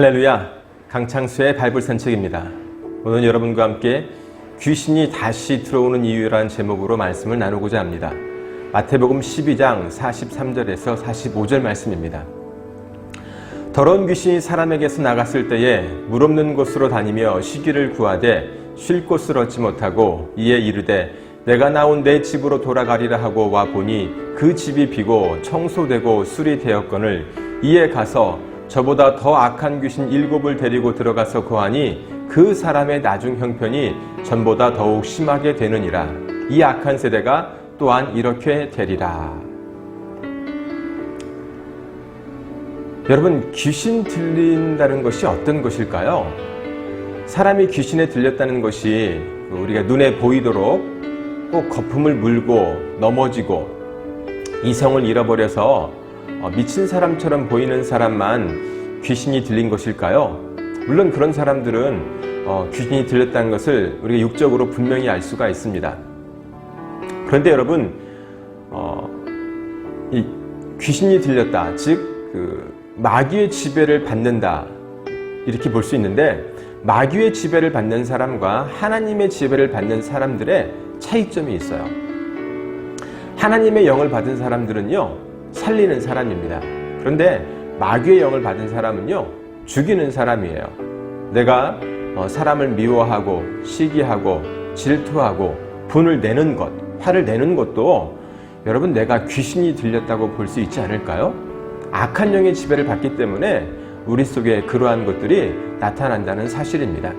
할렐루야 강창수의 바이블 산책입니다. 오늘 여러분과 함께 귀신이 다시 들어오는 이유라는 제목으로 말씀을 나누고자 합니다. 마태복음 12장 43절에서 45절 말씀입니다. 더러운 귀신이 사람에게서 나갔을 때에 물 없는 곳으로 다니며 쉬기를 구하되 쉴 곳을 얻지 못하고 이에 이르되 내가 나온 내 집으로 돌아가리라 하고 와 보니 그 집이 비고 청소되고 술이 되었거늘 이에 가서 저보다 더 악한 귀신 일곱을 데리고 들어가서 거하니 그 사람의 나중 형편이 전보다 더욱 심하게 되느니라. 이 악한 세대가 또한 이렇게 되리라. 여러분, 귀신 들린다는 것이 어떤 것일까요? 사람이 귀신에 들렸다는 것이 우리가 눈에 보이도록 꼭 거품을 물고 넘어지고 이성을 잃어버려서 어, 미친 사람처럼 보이는 사람만 귀신이 들린 것일까요? 물론 그런 사람들은 어, 귀신이 들렸다는 것을 우리가 육적으로 분명히 알 수가 있습니다. 그런데 여러분, 어, 이 귀신이 들렸다, 즉, 그 마귀의 지배를 받는다, 이렇게 볼 수 있는데, 마귀의 지배를 받는 사람과 하나님의 지배를 받는 사람들의 차이점이 있어요. 하나님의 영을 받은 사람들은요, 살리는 사람입니다. 그런데 마귀의 영을 받은 사람은요, 죽이는 사람이에요. 내가 어, 사람을 미워하고 시기하고 질투하고 분을 내는 것, 화를 내는 것도 여러분 내가 귀신이 들렸다고 볼 수 있지 않을까요? 악한 영의 지배를 받기 때문에 우리 속에 그러한 것들이 나타난다는 사실입니다.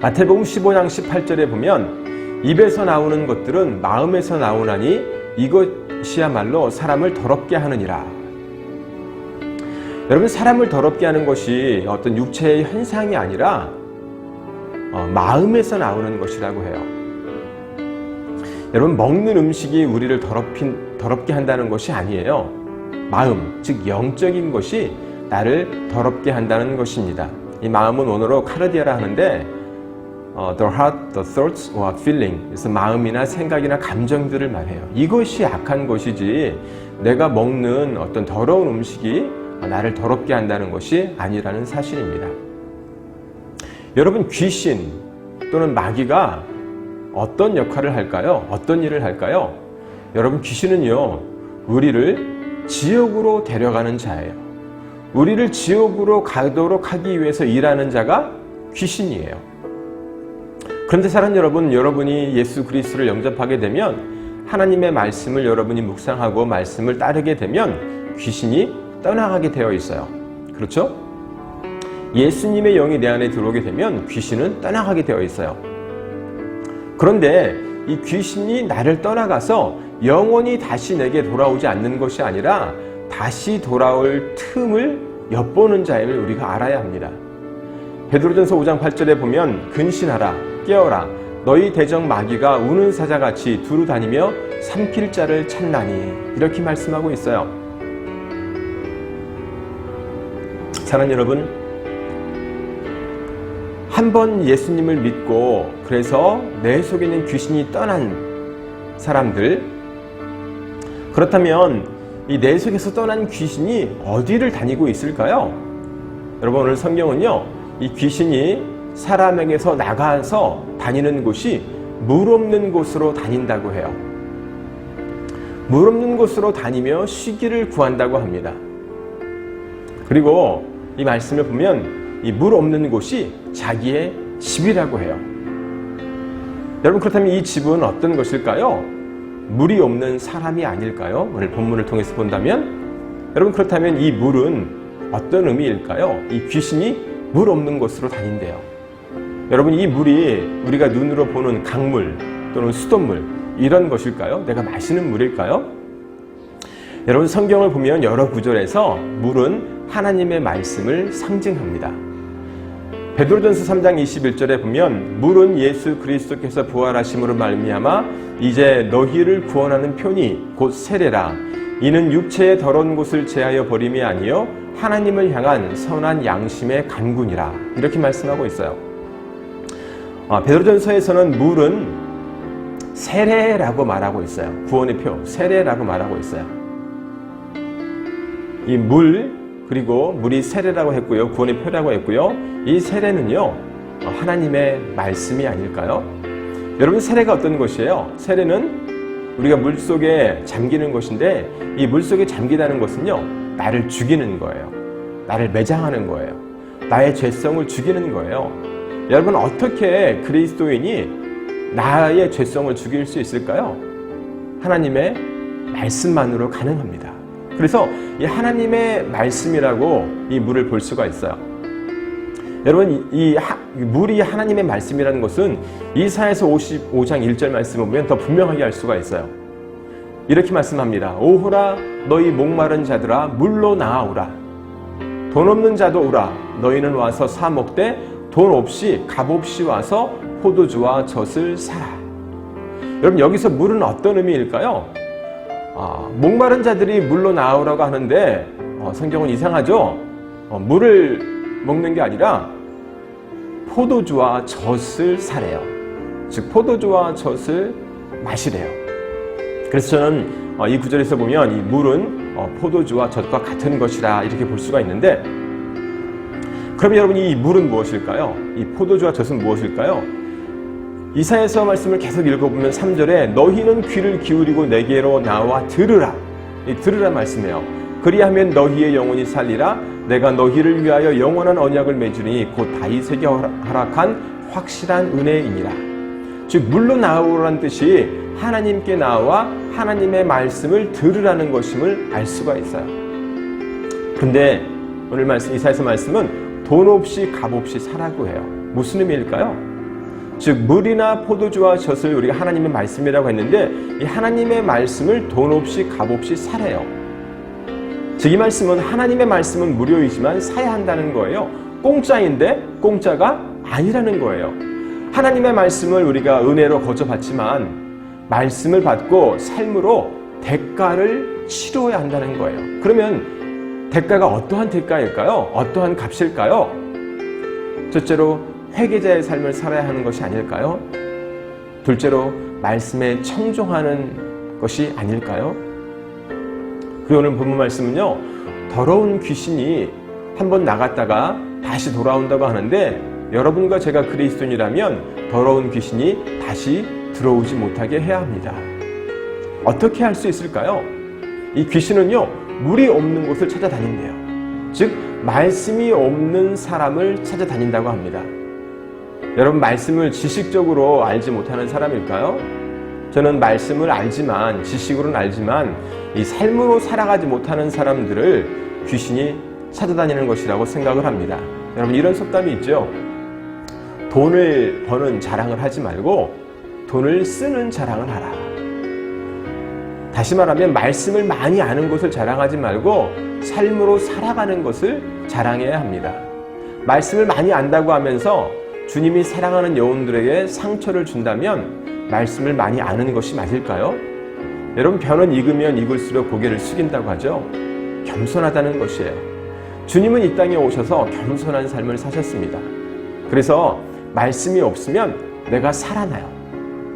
마태복음 15장 18절에 보면 입에서 나오는 것들은 마음에서 나오나니 이것 이야말로 사람을 더럽게 하느니라. 여러분 사람을 더럽게 하는 것이 어떤 육체의 현상이 아니라 어, 마음에서 나오는 것이라고 해요. 여러분 먹는 음식이 우리를 더럽힌, 더럽게 한다는 것이 아니에요. 마음, 즉 영적인 것이 나를 더럽게 한다는 것입니다. 이 마음은 원어로 카르디아라 하는데 어, the heart, the thoughts or feeling. 그래서 마음이나 생각이나 감정들을 말해요. 이것이 악한 것이지 내가 먹는 어떤 더러운 음식이 나를 더럽게 한다는 것이 아니라는 사실입니다. 여러분 귀신 또는 마귀가 어떤 역할을 할까요? 어떤 일을 할까요? 여러분 귀신은요 우리를 지옥으로 데려가는 자예요. 우리를 지옥으로 가도록 하기 위해서 일하는 자가 귀신이에요. 그런데 사랑 여러분, 여러분이 예수 그리스도를 영접하게 되면 하나님의 말씀을 여러분이 묵상하고 말씀을 따르게 되면 귀신이 떠나가게 되어 있어요. 그렇죠? 예수님의 영이 내 안에 들어오게 되면 귀신은 떠나가게 되어 있어요. 그런데 이 귀신이 나를 떠나가서 영원히 다시 내게 돌아오지 않는 것이 아니라 다시 돌아올 틈을 엿보는 자임을 우리가 알아야 합니다. 베드로전서 5장 8절에 보면 근신하라 깨어라 너희 대적 마귀가 우는 사자같이 두루 다니며 삼킬 자를 찾나니 이렇게 말씀하고 있어요. 사랑 여러분 한 번 예수님을 믿고 그래서 내 속에 있는 귀신이 떠난 사람들 그렇다면 이 내 속에서 떠난 귀신이 어디를 다니고 있을까요? 여러분 오늘 성경은요 이 귀신이 사람에게서 나가서 다니는 곳이 물 없는 곳으로 다닌다고 해요. 물 없는 곳으로 다니며 쉬기를 구한다고 합니다. 그리고 이 말씀을 보면 이 물 없는 곳이 자기의 집이라고 해요. 여러분 그렇다면 이 집은 어떤 것일까요? 물이 없는 사람이 아닐까요? 오늘 본문을 통해서 본다면 여러분 그렇다면 이 물은 어떤 의미일까요? 이 귀신이 물 없는 곳으로 다닌대요. 여러분 이 물이 우리가 눈으로 보는 강물 또는 수돗물 이런 것일까요? 내가 마시는 물일까요? 여러분 성경을 보면 여러 구절에서 물은 하나님의 말씀을 상징합니다. 베드로전서 3장 21절에 보면 물은 예수 그리스도께서 부활하심으로 말미암아 이제 너희를 구원하는 편이 곧 세례라 이는 육체의 더러운 곳을 제하여 버림이 아니요 하나님을 향한 선한 양심의 간군이라 이렇게 말씀하고 있어요. 아, 베드로전서에서는 물은 세례라고 말하고 있어요. 구원의 표 세례라고 말하고 있어요. 이 물 그리고 물이 세례라고 했고요. 구원의 표라고 했고요. 이 세례는요. 어, 하나님의 말씀이 아닐까요? 여러분 세례가 어떤 것이에요? 세례는 우리가 물 속에 잠기는 것인데 이 물 속에 잠기다는 것은요. 나를 죽이는 거예요. 나를 매장하는 거예요. 나의 죄성을 죽이는 거예요. 여러분 어떻게 그리스도인이 나의 죄성을 죽일 수 있을까요? 하나님의 말씀만으로 가능합니다. 그래서 이 하나님의 말씀이라고 이 물을 볼 수가 있어요. 여러분 이, 하, 물이 하나님의 말씀이라는 것은 이사에서 55장 1절 말씀을 보면 더 분명하게 알 수가 있어요. 이렇게 말씀합니다. 오호라 너희 목마른 자들아 물로 나아오라. 돈 없는 자도 오라. 너희는 와서 사 먹되 돈 없이 값 없이 와서 포도주와 젖을 사라. 여러분 여기서 물은 어떤 의미일까요? 아, 목마른 자들이 물로 나오라고 하는데 어, 성경은 이상하죠. 어, 물을 먹는 게 아니라 포도주와 젖을 사래요. 즉 포도주와 젖을 마시래요. 그래서 저는 어, 이 구절에서 보면 이 물은 어, 포도주와 젖과 같은 것이라 이렇게 볼 수가 있는데 그럼 여러분 이 물은 무엇일까요? 이 포도주와 젖은 무엇일까요? 이사에서 말씀을 계속 읽어보면 3절에 너희는 귀를 기울이고 내게로 나와 들으라. 이 들으라 말씀이에요. 그리하면 너희의 영혼이 살리라. 내가 너희를 위하여 영원한 언약을 맺으니 곧 다윗에게 허락한 확실한 은혜이니라. 즉 물로 나오라는 뜻이 하나님께 나와 하나님의 말씀을 들으라는 것임을 알 수가 있어요. 근데 오늘 말씀 이사에서 말씀은 돈 없이 값 없이 사라고 해요. 무슨 의미일까요? 즉 물이나 포도주와 젖을 우리가 하나님의 말씀이라고 했는데 이 하나님의 말씀을 돈 없이 값 없이 사래요. 즉 이 말씀은 하나님의 말씀은 무료이지만 사야 한다는 거예요. 공짜인데 공짜가 아니라는 거예요. 하나님의 말씀을 우리가 은혜로 거저 받지만 말씀을 받고 삶으로 대가를 치러야 한다는 거예요. 그러면 대가가 어떠한 대가일까요? 어떠한 값일까요? 첫째로 회개자의 삶을 살아야 하는 것이 아닐까요? 둘째로 말씀에 청종하는 것이 아닐까요? 그 오늘 본문 말씀은요, 더러운 귀신이 한번 나갔다가 다시 돌아온다고 하는데 여러분과 제가 그리스도인이라면 더러운 귀신이 다시 들어오지 못하게 해야 합니다. 어떻게 할 수 있을까요? 이 귀신은요, 물이 없는 곳을 찾아다닌대요. 즉, 말씀이 없는 사람을 찾아다닌다고 합니다. 여러분, 말씀을 지식적으로 알지 못하는 사람일까요? 저는 말씀을 알지만, 지식으로는 알지만, 이 삶으로 살아가지 못하는 사람들을 귀신이 찾아다니는 것이라고 생각을 합니다. 여러분, 이런 속담이 있죠. 돈을 버는 자랑을 하지 말고, 돈을 쓰는 자랑을 하라. 다시 말하면 말씀을 많이 아는 것을 자랑하지 말고 삶으로 살아가는 것을 자랑해야 합니다. 말씀을 많이 안다고 하면서 주님이 사랑하는 영혼들에게 상처를 준다면 말씀을 많이 아는 것이 맞을까요? 여러분 변은 익으면 익을수록 고개를 숙인다고 하죠. 겸손하다는 것이에요. 주님은 이 땅에 오셔서 겸손한 삶을 사셨습니다. 그래서 말씀이 없으면 내가 살아나요.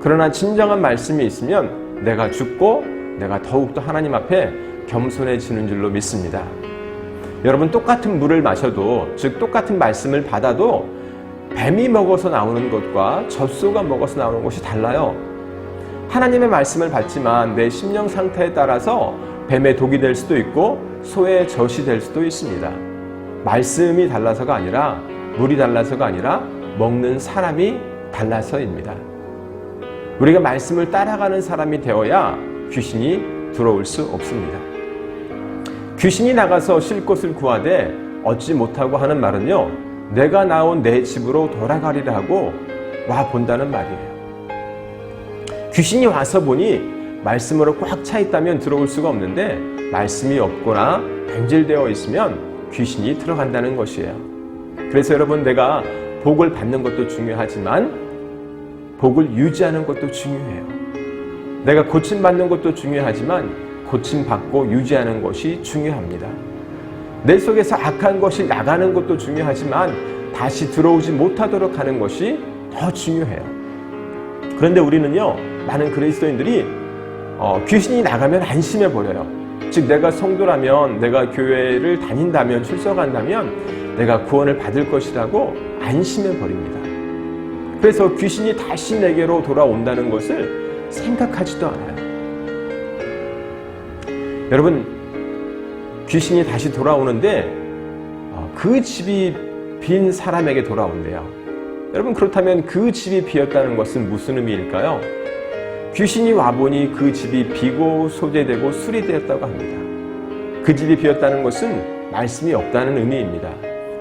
그러나 진정한 말씀이 있으면 내가 죽고 내가 더욱더 하나님 앞에 겸손해지는 줄로 믿습니다. 여러분 똑같은 물을 마셔도 즉 똑같은 말씀을 받아도 뱀이 먹어서 나오는 것과 젖소가 먹어서 나오는 것이 달라요. 하나님의 말씀을 받지만 내 심령 상태에 따라서 뱀의 독이 될 수도 있고 소의 젖이 될 수도 있습니다. 말씀이 달라서가 아니라 물이 달라서가 아니라 먹는 사람이 달라서입니다. 우리가 말씀을 따라가는 사람이 되어야 귀신이 들어올 수 없습니다. 귀신이 나가서 쉴 곳을 구하되 얻지 못하고 하는 말은요, 내가 나온 내 집으로 돌아가리라 하고 와 본다는 말이에요. 귀신이 와서 보니 말씀으로 꽉 차 있다면 들어올 수가 없는데 말씀이 없거나 변질되어 있으면 귀신이 들어간다는 것이에요. 그래서 여러분 내가 복을 받는 것도 중요하지만 복을 유지하는 것도 중요해요. 내가 고침받는 것도 중요하지만 고침받고 유지하는 것이 중요합니다. 내 속에서 악한 것이 나가는 것도 중요하지만 다시 들어오지 못하도록 하는 것이 더 중요해요. 그런데 우리는요, 많은 그리스도인들이 어, 귀신이 나가면 안심해 버려요. 즉 내가 성도라면 내가 교회를 다닌다면 출석한다면 내가 구원을 받을 것이라고 안심해 버립니다. 그래서 귀신이 다시 내게로 돌아온다는 것을 생각하지도 않아요. 여러분 귀신이 다시 돌아오는데 어, 그 집이 빈 사람에게 돌아온대요. 여러분 그렇다면 그 집이 비었다는 것은 무슨 의미일까요? 귀신이 와보니 그 집이 비고 소재되고 수리되었다고 합니다. 그 집이 비었다는 것은 말씀이 없다는 의미입니다.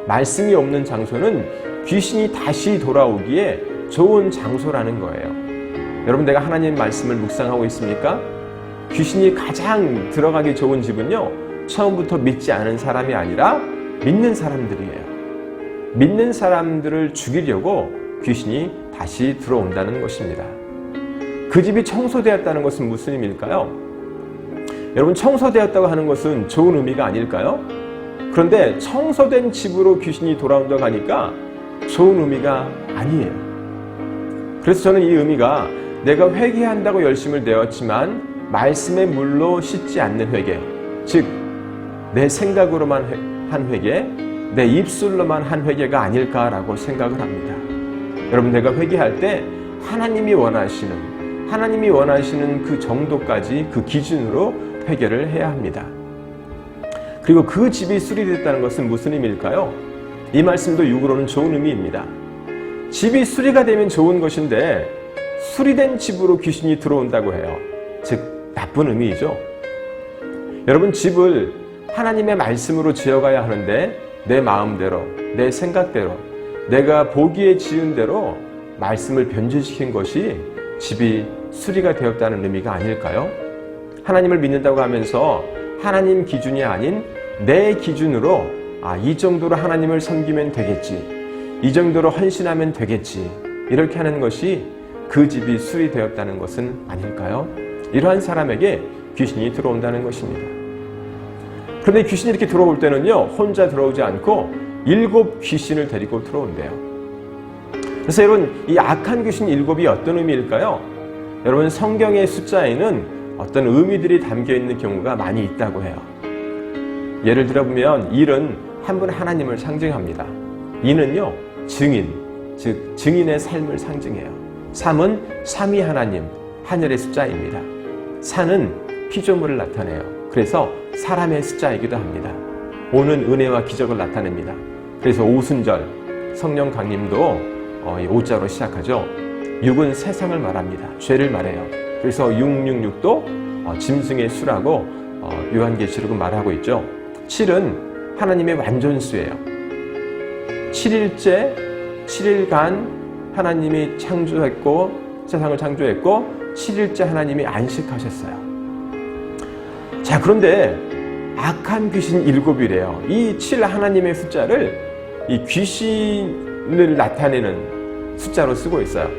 말씀이 없는 장소는 귀신이 다시 돌아오기에 좋은 장소라는 거예요. 여러분 내가 하나님 말씀을 묵상하고 있습니까? 귀신이 가장 들어가기 좋은 집은요. 처음부터 믿지 않은 사람이 아니라 믿는 사람들이에요. 믿는 사람들을 죽이려고 귀신이 다시 들어온다는 것입니다. 그 집이 청소되었다는 것은 무슨 의미일까요? 여러분, 청소되었다고 하는 것은 좋은 의미가 아닐까요? 그런데 청소된 집으로 귀신이 돌아온다고 하니까 좋은 의미가 아니에요. 그래서 저는 이 의미가 내가 회개한다고 열심을 내었지만 말씀의 물로 씻지 않는 회개, 즉, 내 생각으로만 한 회개, 내 입술로만 한 회개가 아닐까라고 생각을 합니다. 여러분, 내가 회개할 때 하나님이 원하시는 하나님이 원하시는 그 정도까지 그 기준으로 회개를 해야 합니다. 그리고 그 집이 수리됐다는 것은 무슨 의미일까요? 이 말씀도 육으로는 좋은 의미입니다. 집이 수리가 되면 좋은 것인데 수리된 집으로 귀신이 들어온다고 해요. 즉 나쁜 의미이죠. 여러분 집을 하나님의 말씀으로 지어가야 하는데 내 마음대로 내 생각대로 내가 보기에 지은 대로 말씀을 변질시킨 것이 집이 수리가 되었다는 의미가 아닐까요? 하나님을 믿는다고 하면서 하나님 기준이 아닌 내 기준으로 아, 이 정도로 하나님을 섬기면 되겠지. 이 정도로 헌신하면 되겠지. 이렇게 하는 것이 그 집이 수리되었다는 것은 아닐까요? 이러한 사람에게 귀신이 들어온다는 것입니다. 그런데 귀신이 이렇게 들어올 때는요, 혼자 들어오지 않고 일곱 귀신을 데리고 들어온대요. 그래서 여러분, 이 악한 귀신 일곱이 어떤 의미일까요? 여러분, 성경의 숫자에는 어떤 의미들이 담겨 있는 경우가 많이 있다고 해요. 예를 들어보면, 일은 한 분 하나님을 상징합니다. 이는요, 증인, 즉, 증인의 삶을 상징해요. 삼은 삼위 하나님, 하늘의 숫자입니다. 산은 피조물을 나타내요. 그래서 사람의 숫자이기도 합니다. 오는 은혜와 기적을 나타냅니다. 그래서 오순절, 성령 강림도 어, 오자로 시작하죠. 6은 세상을 말합니다. 죄를 말해요. 그래서 666도 어, 짐승의 수라고 어, 요한계시록은 말하고 있죠. 7은 하나님의 완전수예요. 7일째, 7일간 하나님이 창조했고 세상을 창조했고 7일째 하나님이 안식하셨어요. 자, 그런데 악한 귀신 일곱이래요. 이 7 하나님의 숫자를 이 귀신을 나타내는 숫자로 쓰고 있어요.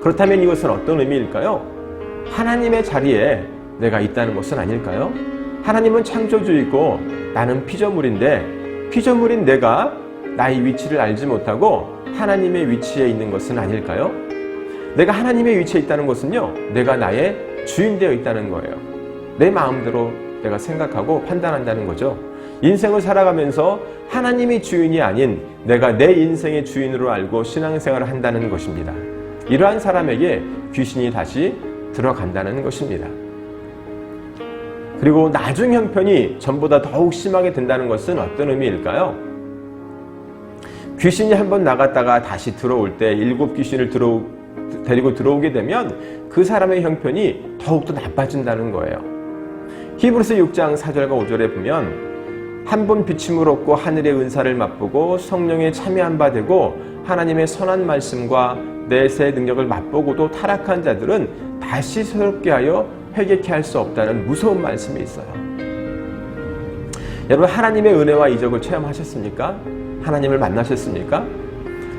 그렇다면 이것은 어떤 의미일까요? 하나님의 자리에 내가 있다는 것은 아닐까요? 하나님은 창조주이고 나는 피조물인데 피조물인 내가 나의 위치를 알지 못하고 하나님의 위치에 있는 것은 아닐까요? 내가 하나님의 위치에 있다는 것은요, 내가 나의 주인 되어 있다는 거예요. 내 마음대로 내가 생각하고 판단한다는 거죠. 인생을 살아가면서 하나님이 주인이 아닌 내가 내 인생의 주인으로 알고 신앙생활을 한다는 것입니다. 이러한 사람에게 귀신이 다시 들어간다는 것입니다. 그리고 나중 형편이 전보다 더욱 심하게 된다는 것은 어떤 의미일까요? 귀신이 한번 나갔다가 다시 들어올 때 일곱 귀신을 들어 데리고 들어오게 되면 그 사람의 형편이 더욱더 나빠진다는 거예요. 히브리서 6장 4절과 5절에 보면 한 번 비침을 얻고 하늘의 은사를 맛보고 성령에 참여한 바 되고 하나님의 선한 말씀과 내세 능력을 맛보고도 타락한 자들은 다시 새롭게 하여 회개케 할 수 없다는 무서운 말씀이 있어요. 여러분 하나님의 은혜와 이적을 체험하셨습니까? 하나님을 만나셨습니까?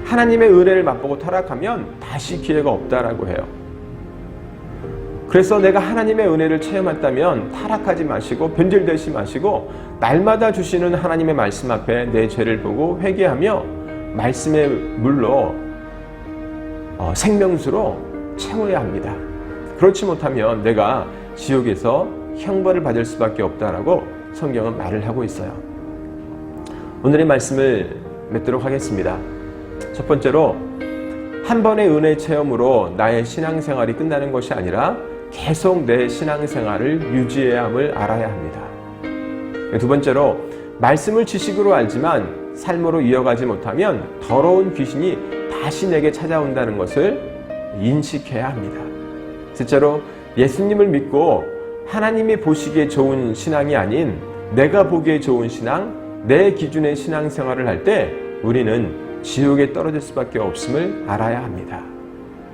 하나님의 은혜를 맛보고 타락하면 다시 기회가 없다라고 해요. 그래서 내가 하나님의 은혜를 체험했다면 타락하지 마시고 변질되지 마시고 날마다 주시는 하나님의 말씀 앞에 내 죄를 보고 회개하며 말씀의 물로 어, 생명수로 채워야 합니다. 그렇지 못하면 내가 지옥에서 형벌을 받을 수밖에 없다라고 성경은 말을 하고 있어요. 오늘의 말씀을 맺도록 하겠습니다. 첫 번째로 한 번의 은혜 체험으로 나의 신앙생활이 끝나는 것이 아니라 계속 내 신앙생활을 유지해야 함을 알아야 합니다. 두 번째로 말씀을 지식으로 알지만 삶으로 이어가지 못하면 더러운 귀신이 다시 내게 찾아온다는 것을 인식해야 합니다. 셋째로 예수님을 믿고 하나님이 보시기에 좋은 신앙이 아닌 내가 보기에 좋은 신앙, 내 기준의 신앙생활을 할 때 우리는 지옥에 떨어질 수밖에 없음을 알아야 합니다.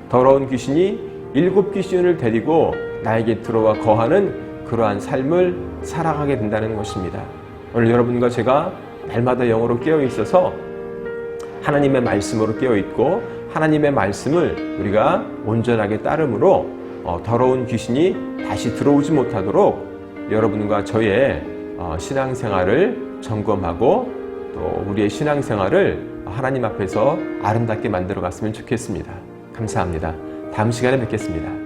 더러운 귀신이 일곱 귀신을 데리고 나에게 들어와 거하는 그러한 삶을 살아가게 된다는 것입니다. 오늘 여러분과 제가 날마다 영으로 깨어 있어서 하나님의 말씀으로 깨어 있고 하나님의 말씀을 우리가 온전하게 따름으로 어, 더러운 귀신이 다시 들어오지 못하도록 여러분과 저의 어, 신앙생활을 점검하고 또 우리의 신앙생활을 하나님 앞에서 아름답게 만들어 갔으면 좋겠습니다. 감사합니다. 다음 시간에 뵙겠습니다.